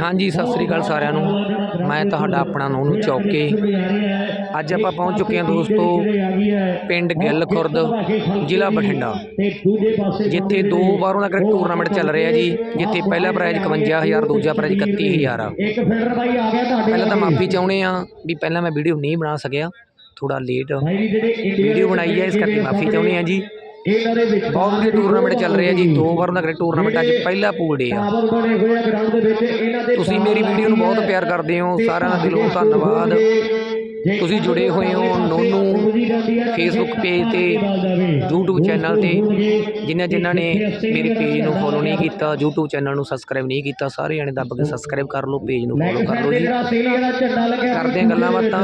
ਹਾਂਜੀ ਸਤਿ ਸ੍ਰੀ ਅਕਾਲ ਸਾਰਿਆਂ ਨੂੰ। ਮੈਂ ਤੁਹਾਡਾ ਆਪਣਾ ਨੋਨੂ ਚੌਕੇ ਅੱਜ ਆਪਾਂ ਪਹੁੰਚ ਚੁੱਕੇ ਹਾਂ ਦੋਸਤੋ ਪਿੰਡ ਗਿੱਲ ਖੁਰਦ ਜ਼ਿਲ੍ਹਾ ਬਠਿੰਡਾ। ਜਿੱਥੇ ਦੋ ਵਾਰਾਂ ਦਾ ਕ੍ਰਿਕਟ ਟੂਰਨਾਮੈਂਟ ਚੱਲ ਰਿਹਾ ਜੀ ਜਿੱਥੇ ਪਹਿਲਾ ਪ੍ਰਾਈਜ਼ 51000 ਦੂਜਾ ਪ੍ਰਾਈਜ਼ 31000 ਆ ਪਹਿਲਾਂ ਤਾਂ ਮਾਫੀ ਚਾਹੁੰਦੇ ਆ ਵੀ ਪਹਿਲਾਂ ਮੈਂ ਵੀਡੀਓ ਨਹੀਂ ਬਣਾ ਸਕਿਆ ਥੋੜਾ ਲੇਟ ਵੀਡੀਓ ਬਣਾਈ ਹੈ ਇਸ ਕਰਕੇ ਮਾਫੀ ਚਾਹੁੰਦੇ ਆ ਜੀ। ਇਹਨਾਂ ਦੇ ਵਿੱਚ ਬਹੁਤ ਟੂਰਨਾਮੈਂਟ ਚੱਲ ਰਿਹਾ ਜੀ ਦੋ ਵਾਰਾਂ ਦਾ ਟੂਰਨਾਮੈਂਟ ਅੱਜ ਪਹਿਲਾ ਪੂਲ ਡੇ ਆ। ਆ ਤੁਸੀਂ ਮੇਰੀ ਵੀਡੀਓ ਨੂੰ ਬਹੁਤ ਪਿਆਰ ਕਰਦੇ ਹੋ ਸਾਰਿਆਂ ਦਾ ਦਿਲੋਂ ਧੰਨਵਾਦ। ਤੁਸੀਂ ਜੁੜੇ ਹੋਏ ਹੋ ਨੋਨੂ ਫੇਸਬੁੱਕ ਪੇਜ ਤੇ YouTube ਚੈਨਲ ਤੇ ਜਿਨ੍ਹਾਂ ਜਿਨ੍ਹਾਂ ਨੇ ਮੇਰੇ ਪੇਜ ਨੂੰ ਫੋਲੋ ਨਹੀਂ ਕੀਤਾ YouTube ਚੈਨਲ ਨੂੰ ਸਬਸਕ੍ਰਾਈਬ ਨਹੀਂ ਕੀਤਾ ਸਾਰੇ ਜਣੇ ਦੱਬ ਕੇ ਸਬਸਕ੍ਰਾਈਬ ਕਰ ਲਓ ਪੇਜ ਨੂੰ ਫੋਲੋ ਕਰ ਲਓ ਜੀ। ਕਰਦੇ ਗੱਲਾਂ ਬਾਤਾਂ।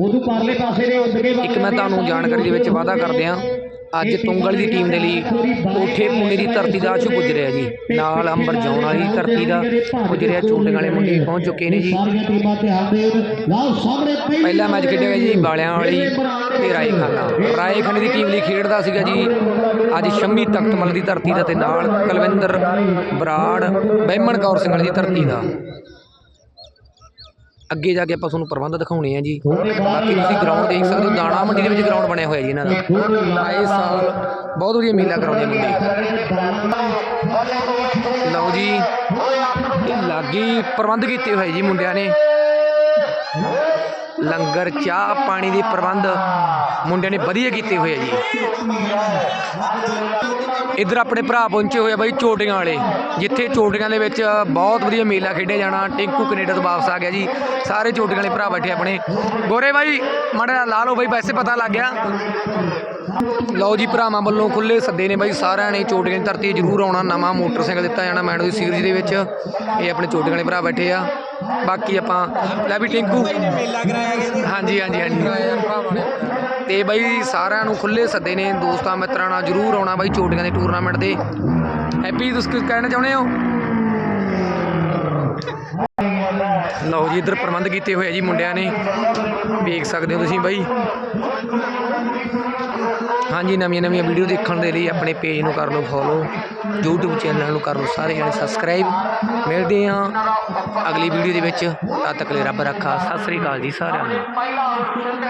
ਉਦੋਂ ਪਰਲੇ ਪਾਸੇ ਦੇ ਉੱਡ ਕੇ ਇੱਕ ਮੈਂ ਤੁਹਾਨੂੰ ਜਾਣਕਾਰੀ ਦੇ ਵਿੱਚ ਵਾਅਦਾ ਕਰਦੇ ਹਾਂ। ਅੱਜ ਤੁੰਗਲ ਦੀ ਟੀਮ ਦੇ ਲਈ ਕੋਠੇ ਪੁਣੇ ਦੀ ਧਰਤੀ ਦਾ ਆਸ਼ੂ ਪੁੱਜ ਰਿਹਾ ਜੀ। ਨਾਲ ਅੰਬਰ ਜਾਉਣ ਵਾਲੀ ਧਰਤੀ ਦਾ ਪੁੱਜ ਰਿਹਾ ਚੋਟੇ ਵਾਲੇ ਮੁੰਡੇ ਪਹੁੰਚ ਚੁੱਕੇ ਨੇ ਜੀ। ਪਹਿਲੀ ਮੈਚ ਖੇਡਿਆ ਗਿਆ ਜੀ ਬਾਲਿਆਂ ਵਾਲੀ ਤੇ ਰਾਏਖਾਨਾ। ਰਾਏਖਾਨੇ ਦੀ ਟੀਮ ਲਈ ਖੇਡਦਾ ਸੀਗਾ ਜੀ। ਅੱਜ ਸ਼ੰਮੀ ਤਖਤਮਲ ਦੀ ਧਰਤੀ ਦਾ ਤੇ ਨਾਲ ਕੁਲਵਿੰਦਰ ਬਰਾੜ ਬਹਿਮਣ ਕੌਰ ਸਿੰਘ ਵਾਲੀ ਦੀ ਧਰਤੀ ਦਾ। ਅੱਗੇ ਜਾ ਕੇ ਆਪਾਂ ਤੁਹਾਨੂੰ ਪ੍ਰਬੰਧ ਦਿਖਾਉਣੇ ਆ ਜੀ। ਬਾਕੀ ਤੁਸੀਂ ਗਰਾਊਂਡ ਦੇਖ ਸਕਦੇ ਹੋ ਦਾਣਾ ਮੰਡੀ ਦੇ ਵਿੱਚ ਗਰਾਊਂਡ ਬਣਿਆ ਹੋਇਆ ਜੀ ਇਹਨਾਂ ਦਾ। ਆਏ ਸਾਲ ਬਹੁਤ ਵਧੀਆ ਮੇਲਾ ਕਰਾਉਂਦੇ ਮੁੰਡੇ। ਲਓ ਜੀ ਇਹ ਲਾਗੀ ਪ੍ਰਬੰਧ ਕੀਤੇ ਹੋਏ ਜੀ ਮੁੰਡਿਆਂ ਨੇ। ਲੰਗਰ, ਚਾਹ ਪਾਣੀ ਦੇ ਪ੍ਰਬੰਧ ਮੁੰਡਿਆਂ ਨੇ ਵਧੀਆ ਕੀਤੇ ਹੋਏ ਆ ਜੀ। ਇੱਧਰ ਆਪਣੇ ਭਰਾ ਪਹੁੰਚੇ ਹੋਏ ਆ ਬਾਈ ਚੋਟੀਆਂ ਵਾਲੇ, ਜਿੱਥੇ ਚੋਟੀਆਂ ਦੇ ਵਿੱਚ ਬਹੁਤ ਵਧੀਆ ਮੇਲਾ ਖੇਡਿਆ ਜਾਣਾ। ਟਿੰਕੂ ਕੈਨੇਡਾ ਤੋਂ ਵਾਪਸ ਆ ਗਿਆ ਜੀ। ਸਾਰੇ ਚੋਟੀਆਂ ਵਾਲੇ ਭਰਾ ਬੈਠੇ ਆਪਣੇ। ਗੋਰੇ ਬਾਈ, ਮਾੜਾ ਲਾ ਲਓ ਬਾਈ, ਵੈਸੇ ਪਤਾ ਲੱਗ ਗਿਆ। ਲਓ ਜੀ, ਭਰਾਵਾਂ ਵੱਲੋਂ ਖੁੱਲੇ ਸੱਦੇ ਨੇ ਬਾਈ ਸਾਰਿਆਂ ਨੇ ਚੋਟੀਆਂ ਦੀ ਧਰਤੀ ਜ਼ਰੂਰ ਆਉਣਾ। ਨਵਾਂ ਮੋਟਰਸਾਈਕਲ ਦਿੱਤਾ ਜਾਣਾ ਮੈਂਡੋ ਦੀ ਸੀਰੀਜ਼ ਦੇ ਵਿੱਚ। ਇਹ ਆਪਣੇ ਚੋਟੀਆਂ ਵਾਲੇ ਭਰਾ ਬੈਠੇ ਆ। ਬਾਕੀ ਆਪਾਂ ਲੈ ਵੀ ਟਿੰਕੂ। ਹਾਂਜੀ ਹਾਂਜੀ ਹਾਂਜੀ। ਤੇ ਬਾਈ ਸਾਰਿਆਂ ਨੂੰ ਖੁੱਲੇ ਸੱਦੇ ਨੇ, ਦੋਸਤਾਂ ਮਿੱਤਰਾਂ ਨਾਲ ਜਰੂਰ ਆਉਣਾ ਬਾਈ ਚੋਟੀਆਂ ਦੇ ਟੂਰਨਾਮੈਂਟ ਦੇ ਹੈਪੀ ਤੁਸੀਂ ਕੁਝ ਕਹਿਣਾ ਚਾਹੁੰਦੇ ਹੋ? ਲਓ ਜੀ, ਇੱਧਰ ਪ੍ਰਬੰਧ ਕੀਤੇ ਹੋਏ ਆ ਜੀ ਮੁੰਡਿਆਂ ਨੇ। ਵੇਖ ਸਕਦੇ ਹੋ ਤੁਸੀਂ ਬਾਈ। ਹਾਂਜੀ, ਨਵੀਆਂ ਨਵੀਆਂ ਵੀਡੀਓ ਦੇਖਣ ਦੇ ਲਈ ਆਪਣੇ ਪੇਜ ਨੂੰ ਕਰ ਲਓ ਫੋਲੋ YouTube ਚੈਨਲ ਨੂੰ ਕਰ ਲਓ ਸਾਰੇ ਜਣੇ ਸਬਸਕ੍ਰਾਈਬ ਮਿਲਦੇ ਹਾਂ ਅਗਲੀ ਵੀਡੀਓ ਦੇ ਵਿੱਚ। ਤਦ ਤੱਕ ਲਈ ਰੱਬ ਰੱਖਾ ਸਤਿ ਸ੍ਰੀ ਅਕਾਲ ਜੀ ਸਾਰਿਆਂ ਨੂੰ।